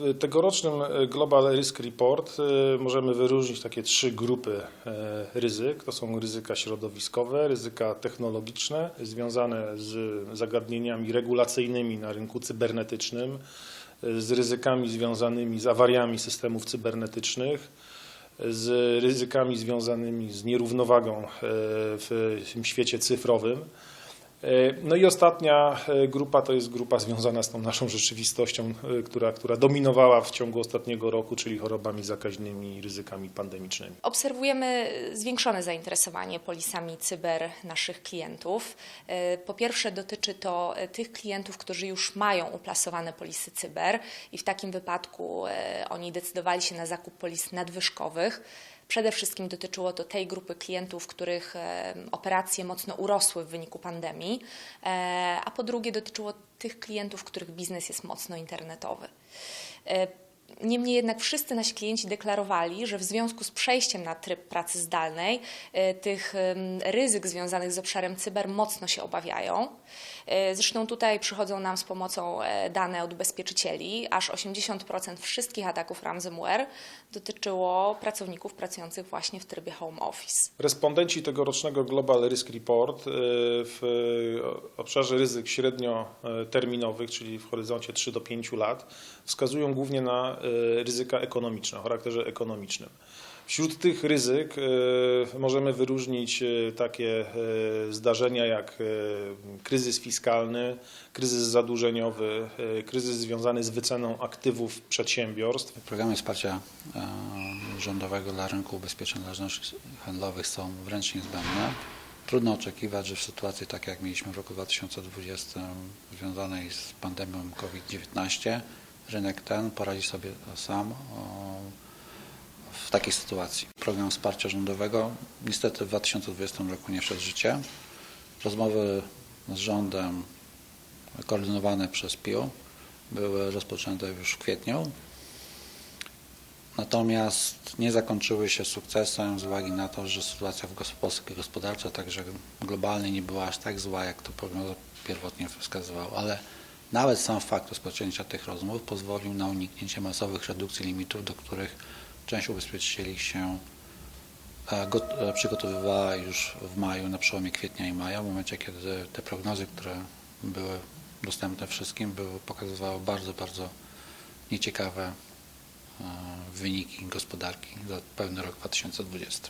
W tegorocznym e, Global Risk Report e, możemy wyróżnić takie trzy grupy e, ryzyk. To są ryzyka środowiskowe, ryzyka technologiczne związane z zagadnieniami regulacyjnymi na rynku cybernetycznym, z ryzykami związanymi z awariami systemów cybernetycznych, z ryzykami związanymi z nierównowagą w tym świecie cyfrowym. E, No i ostatnia e, grupa to jest grupa związana z tą naszą rzeczywistością, e, która, która dominowała w ciągu ostatniego roku, czyli chorobami zakaźnymi i ryzykami pandemicznymi. Obserwujemy zwiększone zainteresowanie polisami cyber naszych klientów. Po pierwsze dotyczy to tych klientów, którzy już mają uplasowane polisy cyber i w takim wypadku oni decydowali się na zakup polis nadwyżkowych. Przede wszystkim dotyczyło to tej grupy klientów, których e, operacje mocno urosły w wyniku pandemii, e, a po drugie dotyczyło tych klientów, których biznes jest mocno internetowy. Niemniej jednak wszyscy nasi klienci deklarowali, że w związku z przejściem na tryb pracy zdalnej e, tych ryzyk związanych z obszarem cyber mocno się obawiają. E, Zresztą tutaj przychodzą nam z pomocą e, dane od ubezpieczycieli. Aż 80% wszystkich ataków ransomware dotyczyło pracowników pracujących właśnie w trybie home office. Respondenci tegorocznego Global Risk Report w obszarze ryzyk średnioterminowych, czyli w horyzoncie 3 do 5 lat, wskazują głównie na ryzyka ekonomiczne, o charakterze ekonomicznym. Wśród tych ryzyk e, możemy wyróżnić e, takie zdarzenia jak kryzys fiskalny, kryzys zadłużeniowy, kryzys związany z wyceną aktywów przedsiębiorstw, Programy wsparcia rządowego dla rynku ubezpieczeń należności handlowych są wręcz niezbędne. Trudno oczekiwać, że w sytuacji tak jak mieliśmy w roku 2020 związanej z pandemią COVID-19 rynek ten poradzi sobie sam w takiej sytuacji. Program wsparcia rządowego niestety w 2020 roku nie wszedł w życie. Rozmowy z rządem koordynowane przez PIO były rozpoczęte już w kwietniu. Natomiast nie zakończyły się sukcesem z uwagi na to, że sytuacja w Polsce gospodarcza, także globalnie nie była aż tak zła, jak to prognoza pierwotnie wskazywała, ale nawet sam fakt rozpoczęcia tych rozmów pozwolił na uniknięcie masowych redukcji limitów, do których część ubezpieczycieli się e, e, przygotowywała już w maju, na przełomie kwietnia i maja, w momencie kiedy te prognozy, które były dostępne wszystkim, były, pokazywały bardzo, bardzo nieciekawe e, wyniki gospodarki za pełny rok 2020.